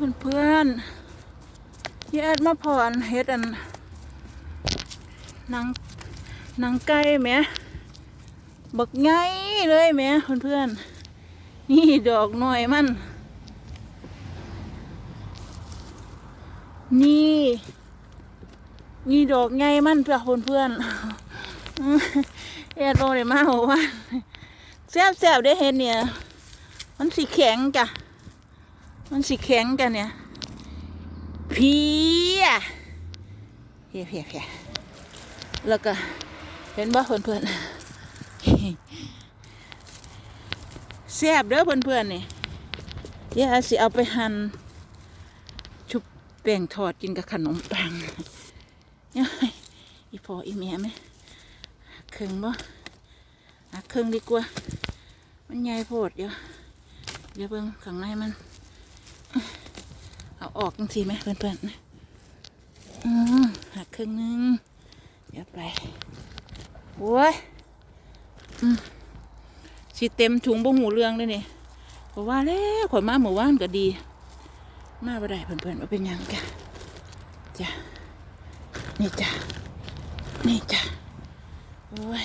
เพื่อนเพื่อนๆยาดมาพอนเฮ็ดอันนังนังไก่แหมบักไงเลยแหมเพื่อนเพื่อนๆนี่ดอกหน่อยมัน นี่ นี่ดอกไงมันเพื่อเพื่อนเพื่อนๆอื้อแอดโรเลยมาหัววันแซ่บๆได้เห็นเนี่ย มันสีแข็งจ้ะ มันสีแข็งกันเนี่ยเพียเพียเพียเพียแล้วก็เห็นบ่เพื่อนเพื่อนแซ่บเด้อเพื่อนเพื่อนนี่เดี๋ยวอาสิเอาไปหั่นชุบแป้งทอดกินกับขนมปังเนี่ยอีพออีเมียไหมหักครึ่งบ่หักครึ่งดีกว่า มันใหญ่โพดเดี๋ยวเดี๋ยวเบิ่งข้างในมัน เอาออกจังสิไหมเพื่อนๆนะอืมหักครึ่งหนึงเดี๋ยวไปโอ้ยอืมสิเต็มถุงบ่หูเรื่องเลยนี่เพราะว่าแล้วขอยมาหมู่ว่านก็ดี มาบ่ได้เพื่อนๆว่าเป็นยังกันจ้ะนี่จ้ะนี่จ้ะโอ้ย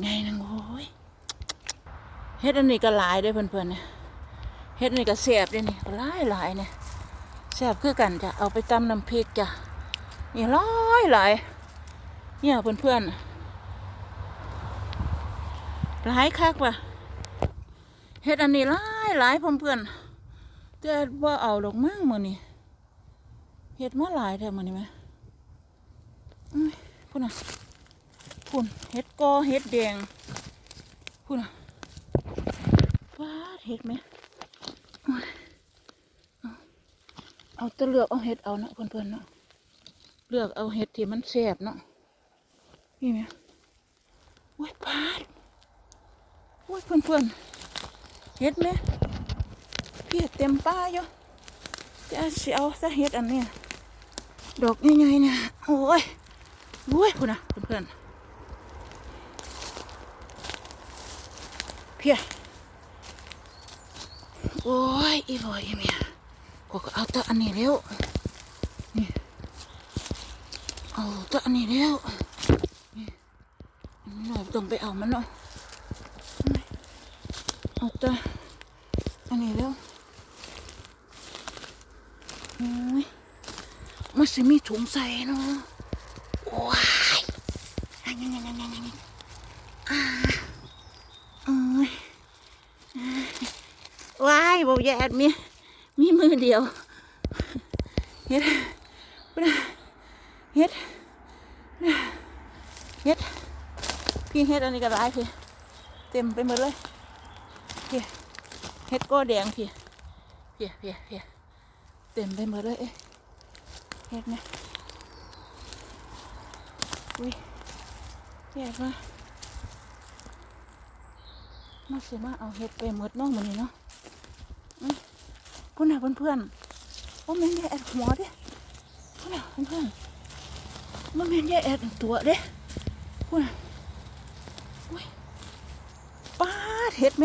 ไงนังโอ้ยเฮ็ดอันนี้ก็หลายด้อเพื่อนๆเนี่ยเฮ็ดอันนี้ก็แซ่บด้อนี่หลายหลายเนี่ย ซ่บคือกันจ้ะเอาไปตำน้ำพริกจ้ะนี่หลายหลายเนี่ยเพื่อนๆหลายคักว่ะเฮ็ดอันนี้หลายหลายเพื่อนๆแต่บ่าเอาดอกมั่งมือนี้เฮ็ดมาหลายแท้มื้อนี้แหมพุ่นน่ะพุ่นเฮ็ดกอเฮ็ดแดงพุ่นน่ะว้าเห็ดไหม เอาตะเลือกเอาเห็ดเอาเนาะเพื่อนๆเนาะเลือกเอาเห็ดที่มันแซ่บเนาะนี่ไหมโอ้ยพาดโอ้ยเพื่อนๆเห็ดไหมพี่เต็มป้าอยู่จะสิเอาซะเห็ดอันเนี้ยดอกใหญ่ๆเนี่ยโอ้ยโอ้ยคุณนะเพื่อนๆเพียโอ้ยอีบอยอีเมีย ก็ก็เอาตัวอันนี้เร็วนี่เอาตัวอันนี้เร็วนี่หน่อยต้องไปเอามันเนาะนี่เอาตัวอันนี้เร็วโอ้ยมันสิมีถุงใส่เนาะว้ายอันนี้นี่นี่นี่นี่อ่าโอ้ยว้ายบอกแย่ดมีมี มือเดียวเฮ็ดเฮ็ดเฮ็ดพี่เฮ็ดอันนี้ก็ร้ายพี่เต็มไปหมดเลยพี่เฮ็ดก็แดงพี่พี่พี่พี่เต็มไปหมดเลยเอ๊ะเฮ็ดไหมอุ้ยแย่มามาสิมาเอาเฮ็ดไปหมดน้องมันนี่เนาะ พุ่นน่ะเพื่อนๆว่าแม่นยายแอดหัวเด้พุ่นน่ะเพื่อนๆว่าแม่นยายแอดตัวเด้พุ่นน่ะอุ้ยป้าดเห็ดไหม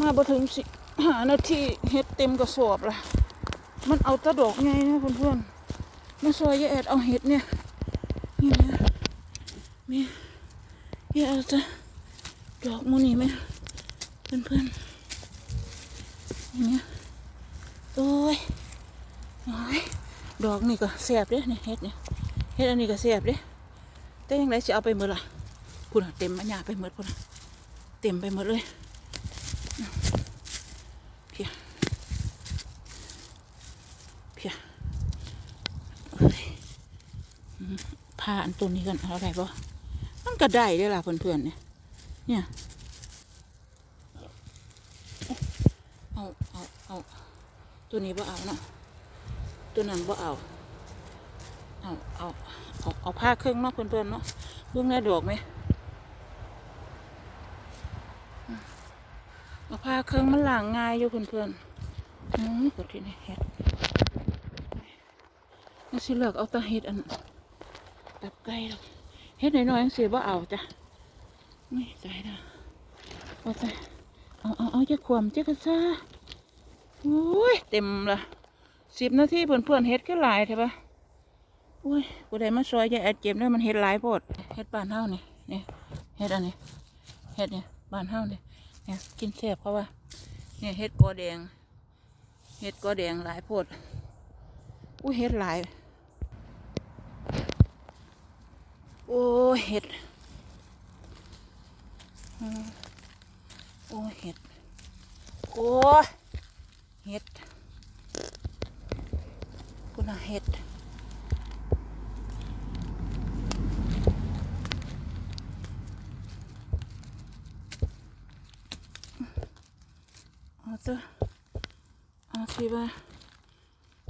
มาบ่ถึงสิหานาทีเห็ดเต็มกระสอบละมันเอาตะดอกไงนะเพื่อนๆมาซอยแยายแอดเอาเห็ดเนี่ยนี่นะมียายแอดจะดอกมูนี่ไหมเพื่อนๆอย่าง เงี้ยโอ้ยโอ้ยดอกนี่ก็แสบเด้เนี่ยเฮ็ดเนี่ยเฮ็ดอันนี้ก็แสบเด้แต่ยังไงจะเอาไปหมดล่ะพุ่นน่ะเต็มมันหยาไปหมดพุ่นเต็มไปหมดเลยเพียเพียเอ้ยอืมผ้าอันตัวนี้กันเอาได้ปะมันก็ได้ได้ล่ะเพื่อนๆเนี่ยเนี่ย เอาเอาเอา ตัวนี้บ่เอาเนาะตัวนั้นบ่เอาเอาเอาเอาเอาผ้าเครื่องเนาะเพื่อนๆเนาะเบื้องแรดอกไหมเอาผ้าเครื่องมันหล้างง่ายอยู่เพื่อนๆอืมกดที่นี่เฮ็ดนี่สิเลือกเอาตะเฮ็ดอันตับไก่หรอกเฮ็ดน้อยๆจังสิบ่เอาจ้ะนี่ใจนะว่าแต่เอาเอาเอาจะขวมเจ้ากระซ่า อ้ยเต็มละสิบนาทีเพื่อนเพื่อนเฮ็ดก็หลายใช่ปะโอ้ยกูได้มาซอยยาแอดเก็บได้มันเฮ็ดหลายโพดเฮ็ดบ้านเฮานี่นี่เฮ็ดอันนี้เฮ็ดเนี่ยบ้านเฮาเนี่ยเนี่ยกินแซ่บเพราะว่าเนี่ยเฮ็ดกอแดงเฮ็ดกอแดงหลายโพดอุ้ยเฮ็ดหลายโอ้เห็ดโอ้เห็ดโอ้ เห็ดคุณอาเห็ดเอาเถอะเอาสิว่า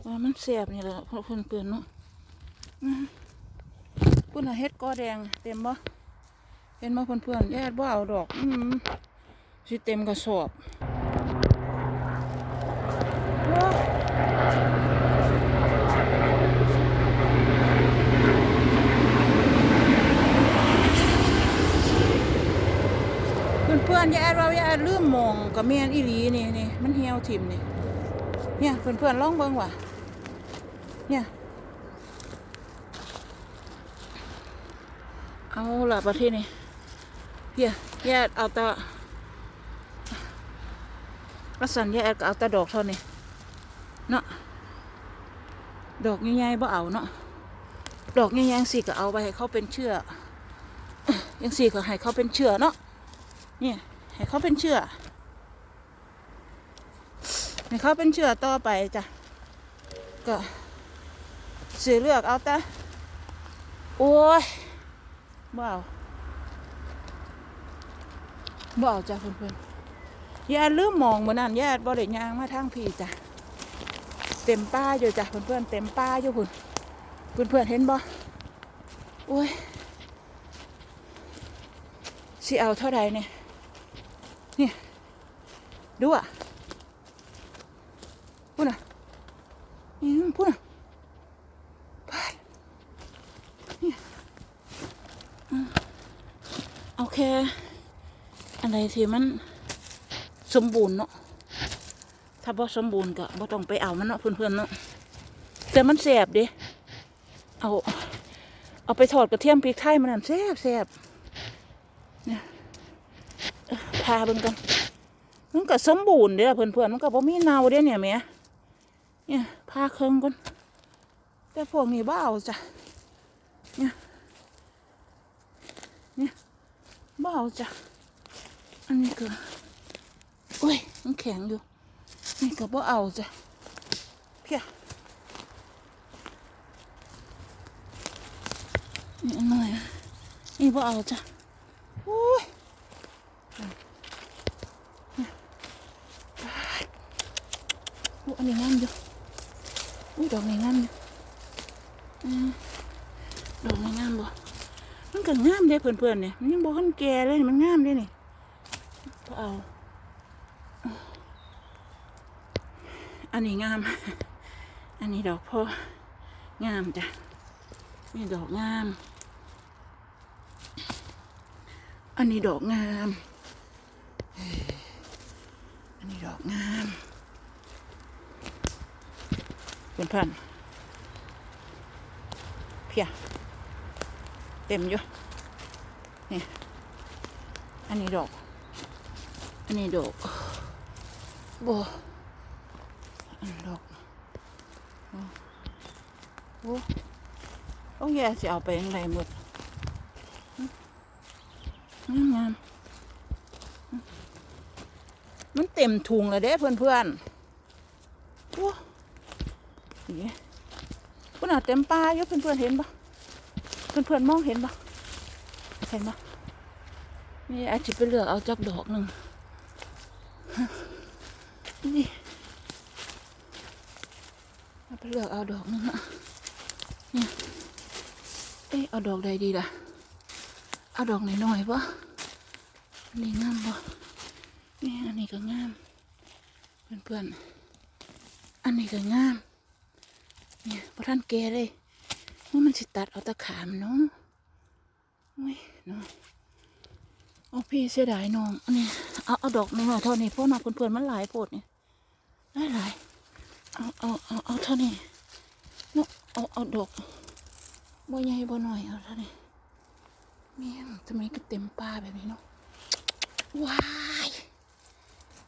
ว่ามันเสียบนี่แหละเพราะเพิ่นเปลี่ยนเนาะปุ่นน่ะเฮ็ดกอแดงเต็มบ่เห็นบ่เพื่อนๆแย่บ่เอาดอกอืมสิเต็มกระสอบโอ้ เพื่อนๆอย่าแอดว่าอย่าแอดลืมมองกับแม่นอีหลีนี่นี่มันเหี่ยวถิ่มนี่เนี่ยเพื่อนๆล่องเบิ่งว่ะเนี่ยเอาละประเทศนี้เฮียแยกเอาต่กระสันแยกก็เอาต่ดอกเท่านี้เนาะดอกใหญ่ๆบ่เอาเนาะดอกใหญ่ๆสิก็เอาไปให้เขาเป็นเชื่อยังสี่ก็ให้เขาเป็นเชื่อเนาะ เนี่ยให้เขาเป็นเชื่อให้เขาเป็นเชื่อต่อไปจ้ะก็สีเลือกเอาแต่โอ้ยบ่เอาบ่เอาจ้ะเพื่อนๆอย่าลืมมองเหมือนนั้นอย่บ่ได้ยางมาทางพี่จ้ะ เต็มป้าอยู่จ้ะเพื่อนๆเต็มป้าอยู่พุ่นเพื่อนๆเห็นบ่โอ้ยสิเอาเท่าไหร่เนี่ย นี่ยดูอะพูดนะนี่พูดนะไปโอเคอะไรที่มันสมบูรณ์เนาะถ้าบ่สมบูรณ์ก็บ่ต้องไปเอามันเนาะเพื่อนๆเนาะแต่มันแสบเดิเอา เอาไปทอดกระเทียมพริกไทยมันแซ่บแซ่บเนี่ย พาเบิ่งกันมันก็สมบูรณ์เด้อเพื่อนๆมันก็บ่มีเน่าเด้เนี่ยแม่เนี่ยพาเครื่องก่อนแต่พวกนี้บ่เอาจ้ะบ่ยเนี่ยบ้าจ้ะอันนี้ก็โอ้ยมันแข็งอยู่นี่ก็บ่เอาจ้ะเพี้ยนี่อันหน่อยอะนี่บ่เอาจ้ะโอ้ย อ้อันนี้งามอยู่อุ้ยดอกนี้งามอยู่ดอกนี้งามบ่มันก็งามเด้เพื่อนๆเนี่ยมันยังบอขันแก่เลยมันงามเด้นี่เอาอันนี้งาม อันนี้ดอกพ่องามจ้ะนี่ดอกงาม อันนี้ดอกงาม อันนี้ดอกงาม เพื่อนๆเพียเต็มอยู่นี่อันนี้ดอก อันนี้ดอกโบอันดอกโอ้โอ้โอ้แย่สิเอาไปยังไงหมดงามงามมันเต็มถุงเลยเด้เพื่อนเพื่อนๆโอ้ย คุณอาเต็มปลาอยู่เพื่อนเพื่อนๆเห็นปะเพื่อนๆมองเห็นปะเห็นปะนี่อาจจะไปเลือกเอาจักดอกหนึ่งนี่เอาไปเลือกเอาดอกหนึ่งอะเนี่ยเอ๊ะเอาดอกใดดีล่ะ เอาดอกไหนหน่อยๆปะอันนี้งามปะนี่อันนี้ก็งาม เพื่อนๆ อันนี้ก็งาม เนี่ยพระท่านแกเลยว่ามันสิตัดเอาตะขามเนาะโอ้ยเนาะโอ้พี่เสียดายน้องอันนี้เอาเอาดอกหนึ่งหน่อยเท่านี้เพราะน้องเพื่อนๆมันหลายโพดเนี่ยได้หลายเอาเอาเอาเอาเท่านี้เนาะเอาเอาดอกบ่ใหญ่บ่น้อยเอาเท่านี้แม่งทำไมก็เต็มป่าแบบนี้เนาะว้าย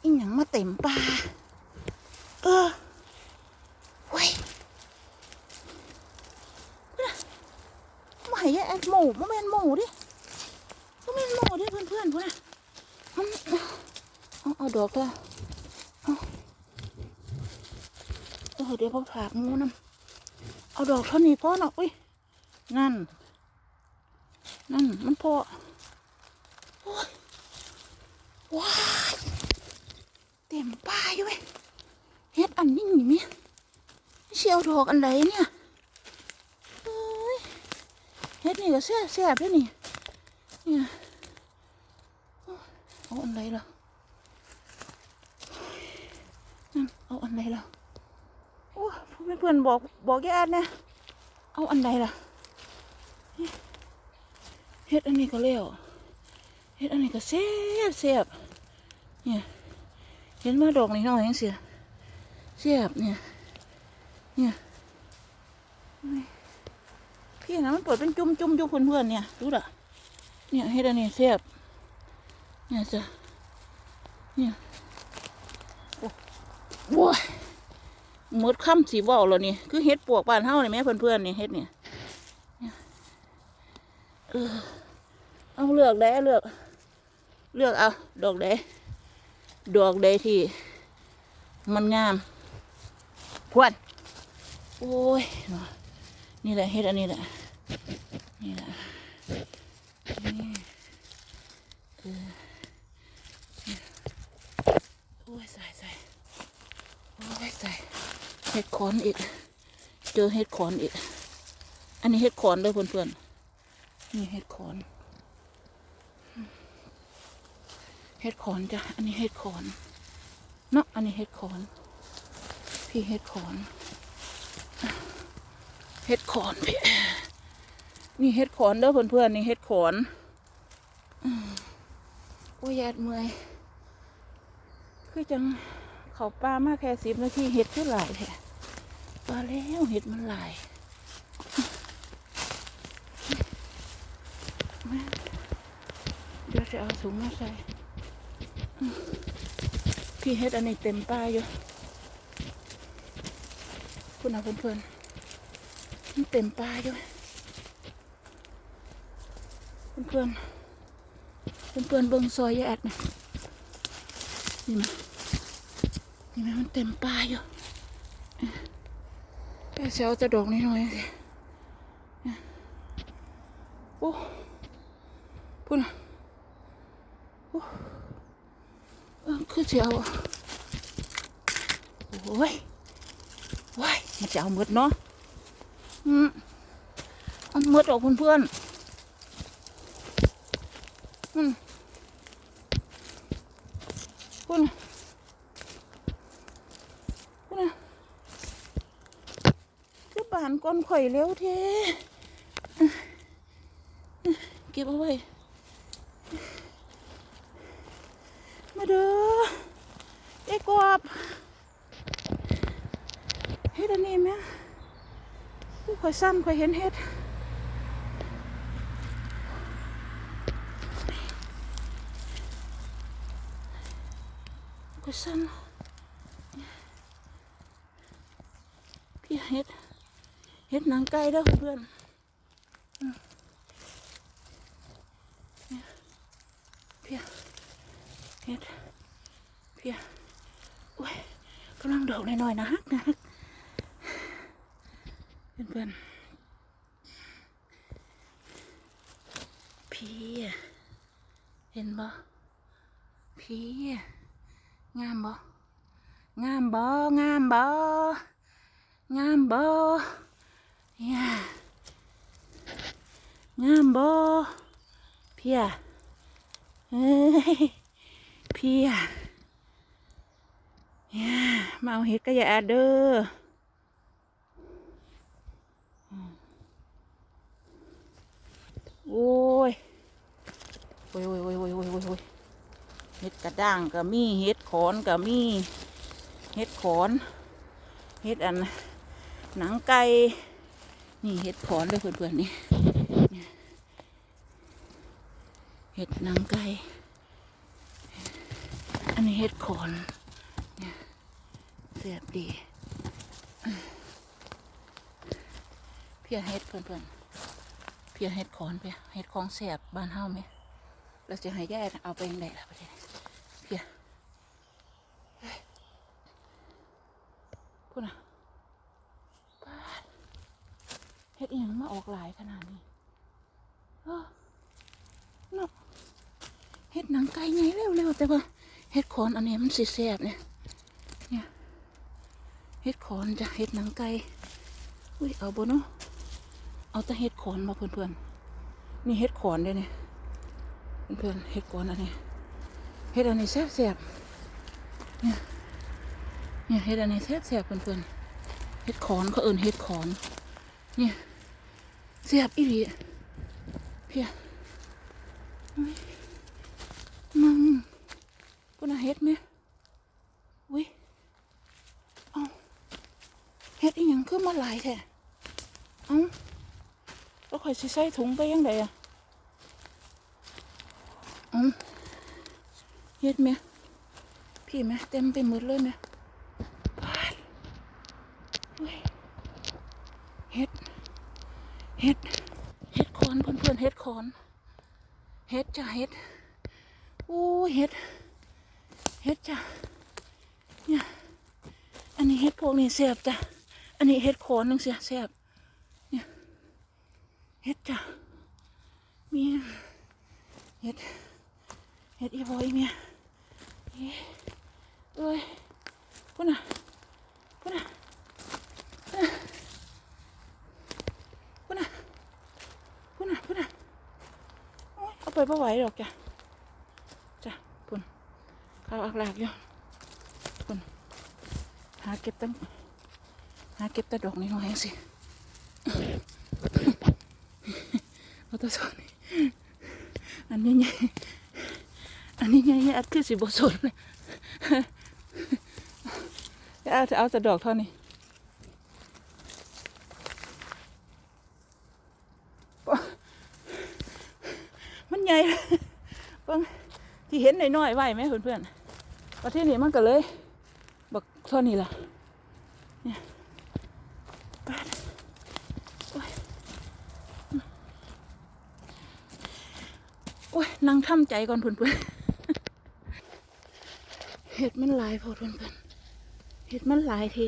อีหยังมาเต็มป่าเออเว้ย ไม่แอบหมูบ่แม่นหมูดิบ่แม่นหมูดิเพื่อนๆพุ่นน่ะมันเอาเอาดอกละเออเดี๋ยวพอผากงูน้ำเอาดอกเท่านี้พอเนาะอุ้ยนั่น นั่นมันพอว้ายเต็มป่ายเว้ยเฮ็ดอันนี้หนีมั้ยเชียวดอกอันไหนเนี่ยเอ้ยเฮ็ด นี่ก็แซ่บแซ่บด้วยนี่เนี่ยเอาอันไหนล่ะนั่นเอาอันไหนล่ะโอ้เพื่อนๆบอกบอกแกแน่เอาอันใดล่ะเฮ็ดอันนี้ก็เลี้ยวเฮ็ดอันนี้ก็เสียบเสียบเนี่ยเห็นมาดอกนี่น้อยยังเสียเสียบเนี่ยเนี่ย พี่นะมันเปิดเป็นจุ่มจุ่มๆอยู่เพื่อนๆเนี่ยดูด่ะเนี่ยเฮ็ดอันนี้เสียบเนี่ยจ้ะเนี่ยโอ้โว้ยหมดค่ำสีว่าแล้วนี่คือเฮ็ดปวกบ้านเฮาเนี่แม่เพื่อนๆนี่เฮ็ดเนี่ยเออเอาเลือกได้เลือก เลือกเอาดอกใดดอกใดที่ มันงามพวนโอ้ยเนาะ นี่แหละเฮ็ดอันนี้แหละ นี่แหละนี่เออโอ้ยใส่ใส่โอ้ยใส่เห็ดขอนอีก เจอเห็ดขอนอีก อันนี้เห็ดขอนเลยเพื่อนๆ นี่เห็ดขอนเห็ดขอนจ้ะ อันนี้เห็ดขอน เนาะ อันนี้เห็ดขอน พี่เห็ดขอน เห็ดขอนพี่นี่เห็ดขอนเด้อเพื่อนๆนี่เห็ดขอนโอ้ยแยดเมื่อยคือจังเขาปลามากแค่สิบนาทีเห็ดก็หลายแท้ปลาแล้วเห็ดมันหลายเดี๋ยวจะเอาถุงมาใส่พี่เห็ดอันนี้เต็มป้าอยู่ คุณเอาเพื่อนๆ มันเต็มป้าอยู่เพื่อนเพื่อนเบิ่งซอยยายแอดนะนี่ไหมนี่แม่มันเต็มป่าอยู่แต่เสียวจะดอกนิดหน่อยสิโอ้พูดนโอ้เออคือเสียวโอ้ยว้ายมันจะเอาหมดเนาะ อืมเอาหมดออกเพื่อนๆอืมพูดนะนะคือป่านก้นข่อยเร็วเทเก็บเอาไว้ มาเด้อไอ้กวบเฮ็ดอันนี้ไหม ค่อยสั้นข่อยเห็นเฮ็ดข่อยสั้นพี่เฮ็ดเฮ็ดหนังไก่เด้อเพื่อนอืมเนี่ยเพียเฮ็ดเพียโอ้ยกำลังดอกหน่อยๆนะฮักนะฮัก พื่อนๆพี่เห็นบ่พี่งามบ่งามบ่งามบ่งามบ่เนี่ยงามบ่เพียเฮ้ยเพียเนี่ยมาเอาเห็ดก็อย่าเด้อ โอ้ยโอ้ยโอ้ยโอ้ยโอ้ยโอ้ยโอ้ยเห็ดกระด้างก็มีเห็ดขอนก็มีเห็ดขอนเห็ดอันหนังไก่นี่เห็ดขอนด้วยเพื่อนๆนี่เห็ดหนังไก่อันนี้เห็ดขอนเนี่ยเสียบดีเพียเห็ดเพื่อนๆ เพียเห็ดขอนเพียเห็ดของเสียบบ้านเฮาไหมเราจะให้แย่เอาไปยังไงล่ะประเด็นเพียพูดนะปาดเฮ็ดอหยังมาออกหลายขนาดนี้เออนาะเฮ็ดหนังไก่ไงเร็วๆแต่ว่าเฮ็ดขอนอันนี้มันสิแซ่บเนี่ยเนี่ยเฮ็ดขอนจะเฮ็ดหนังไก่อุ้ยเอาบ่เนาะ เอาแต่เฮ็ดขอนมาเพื่อนๆนี่เฮ็ดขอนด้วยเนี่ยเพื่อนๆเฮ็ดขอนอันนี้เฮ็ดอันนี้แซ่บๆเนี่ยเห็ดอันนี้แซ่บแซ่บๆเพื่อนๆเห็ดขอนเขาเอิ่นเห็ดขอนเนี่ยแซ่บอีหลีเพียมึงกูน่ะเห็ดไหมอุ้ยเอาเห็ดอีหยังคือมาหลายแท้เอ้า แล้วข่อยสิใส่ถุงไปยังไงอะเอ้าเห็ดไหมพี่ไหมเต็มไปหมดเลยไหมเฮ้ยเฮ็ด เฮ็ด เฮ็ดคอนเพื่อนเพื่อนๆเฮ็ดคอน เฮ็ดจ้ะเฮ็ดโอ้ยเฮ็ด เฮ็ดจ้ะเนี่ย อันนี้เฮ็ดพวกนี้แซ่บจ้ะ อันนี้เฮ็ดคอนนึงเสียแซ่บเนี่ย เฮ็ดจ้ะเมียเฮ็ดเฮ็ดอีบอยเมียเอ้ยเอ้ยพุ่นน่ะพุ่นน่ะพุ่นน่ะพุ่นน่ะพุ่นน่ะโอ้ยเอาไปไม่ไหวหรอกจ้ะจ้ะพุ่นข้าวอักหลากอยู่พุ่นหาเก็บตั้งหาเก็บแตะดอกนี่หน่อยสิ อาแตัวสอนนี่อันนี้ไงอันนี้ไงอัดคือสิบสนเลยเอาจะเอาแต่ดอกเท่านี้มันใหญ่เบิ่งที่เห็นน้อยๆไหวไหมเพื่อนๆประเทศนี้มันก็เลย บักเท่านี้ล่ะ เนี่ยปาดโอ้ยโอ้ยนั่งทำใจก่อนเพื่อนๆเห็ดมันหลายพอเพื่อนๆเห็ดมันหลายที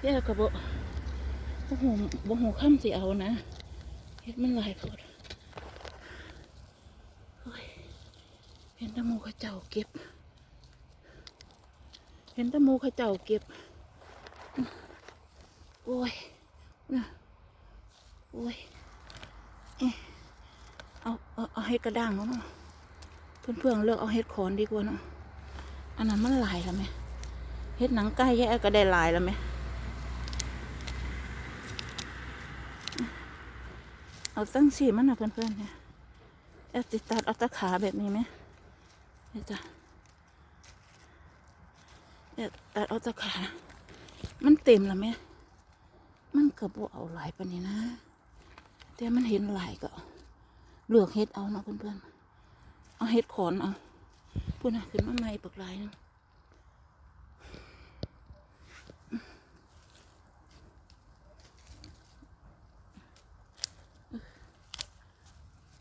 เรียกกระบอกบ่หูบ่หูข้ามสิเอานะเห็ดมันหลายพอเห็นตะมูขาเจ้าเก็บ เห็นตะมูขาเจ้าเก็บ โอ้ยนะโอ้ย เอาเอาเอาเห็ดกระด้างแล้วเนาะเพื่อนๆเลือกเอาเห็ดขอนดีกว่าเนาะอันนั้นมันหลายแล้วไหมเห็ดหนังไก่แย่ก็ได้หลายแล้วไหมเอาตั้งสีมันนะเพื่อนๆเนี่ยเอาติดตัดเอาตะขาแบบนี้ไหมนี่จ้ะเนี่ยตัดเอาตะขา มันเต็มแล้วไหมมันกระโบเอาหลายปนี้นะ แต่มันเห็นหลายก็ เลือกเฮ็ดเอาเนาะเพื่อนๆ เอาเฮ็ดขอนเอาพูดนะขึ้นมาใหม่ปักหลายนะ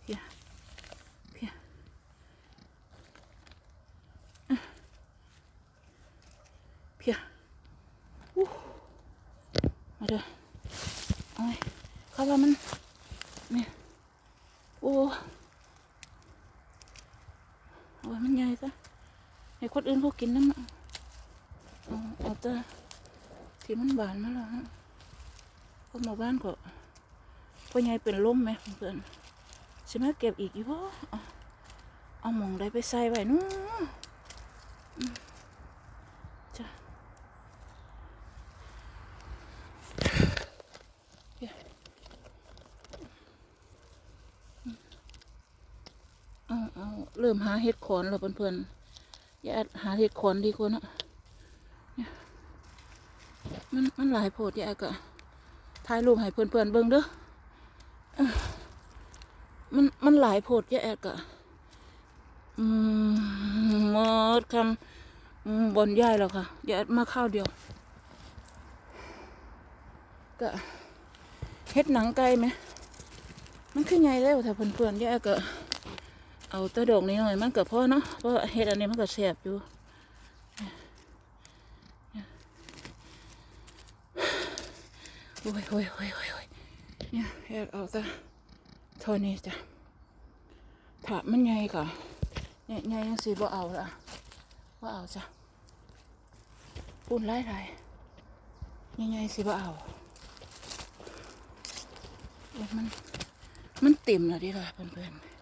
เพียเพียเพียอู้มาเด้อโอ้ยเขาว่ามันเนี่ย โอ้ยมันใหญ่ซะให้คนอื่นเขากินนั่นอะเอาเอาแต่ที่มันบานมาแล้วฮะก็มาบ้านก็พ่อใหญ่เป็นลมไหมเพื่อนใช่ไหมเก็บอีกอยู่เอาเอาหมองได้ไปใส่ไว้นู้นอืมจ้ะ เอาเอาเริ่ มหาเห็ดขอนแล้วเพื่อนๆอย่าหาเห็ดขอนดีกว่านอะมันมันหลายโพดยายก็ถ่ายรูปให้เพื่อนๆเบิ่งเด้อเอ้อมันมันหลายโพดยายก็มหมดคำบนย่ายแล้วค่ะยายมาข้าวเดียวก็เฮ็ดหนังไก่ไหมมันขึ้นใหญ่แล้วถ้าเพื่อนๆยายก็ เอาแตะดอกนิดหน่อยมันก็พอเนาะเพราะเฮ็ดอันนี้มันก็แซ่บอยู่โอ้ยโอ้ยโอ้ยโอ้ยโอ้ยเนี่ยเอาซะเท่านี้จ้ะถามันใหญ่ก่ะใหญ่ใหญ่ยังสิบ่เอาละบ่เอาจ้ะปุ่นไล่ไล่ใหญ่ใหญ่สิบ่เอาโอ้ยมันมันเต็มแล้วดิล่ะเพื่อนๆ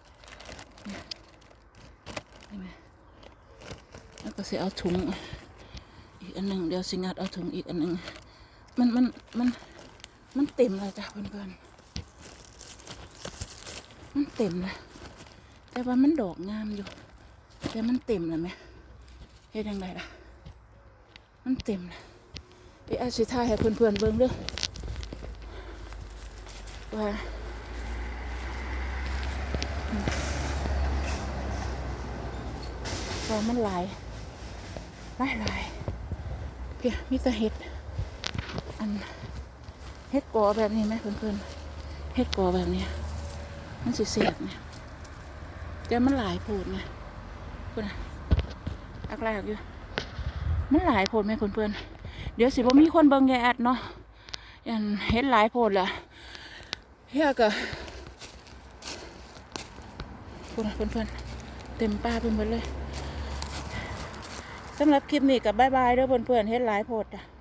เห็นไหมแล้วก็สิเอาถุงอีกอันหนึ่งเดี๋ยวสิงัดเอาถุงอีกอันหนึ่งมันมันมันมันเต็มเลยจ้ะเพื่อนๆมันเต็มเลยแต่ว่ามันดอกงามอยู่ แต่มันเต็มเลยไหมเฮ็ดยังไงล่ะ มันเต็มเลยไอ้อาชิทาให้เพื่อนๆเบิ่งเด้วยว่า ว่ามันหลายหลายหลายเพียมีต่เห็ด อันเฮ็ดกอแบบนี้ไหมเพื่อนๆเฮ็ดกอแบบนี้มันสิเสียบเนี่ยแต่มันหลายโพดไงเพื่อนอะอักลากอยู่ มันหลายโพดไหมเพื่อนๆเดี๋ยวสิบ่มีคนเบิ่งยายอัดเนาะยันเฮ็ดหลายโพดละเฮียก็เพื่อนเพื่อนๆเต็มป้าเพื่อนๆเลย สำหรับคลิปนี้กับบายบายเด้อเพื่อนๆเฮ็ดหลายโพดจ้ะ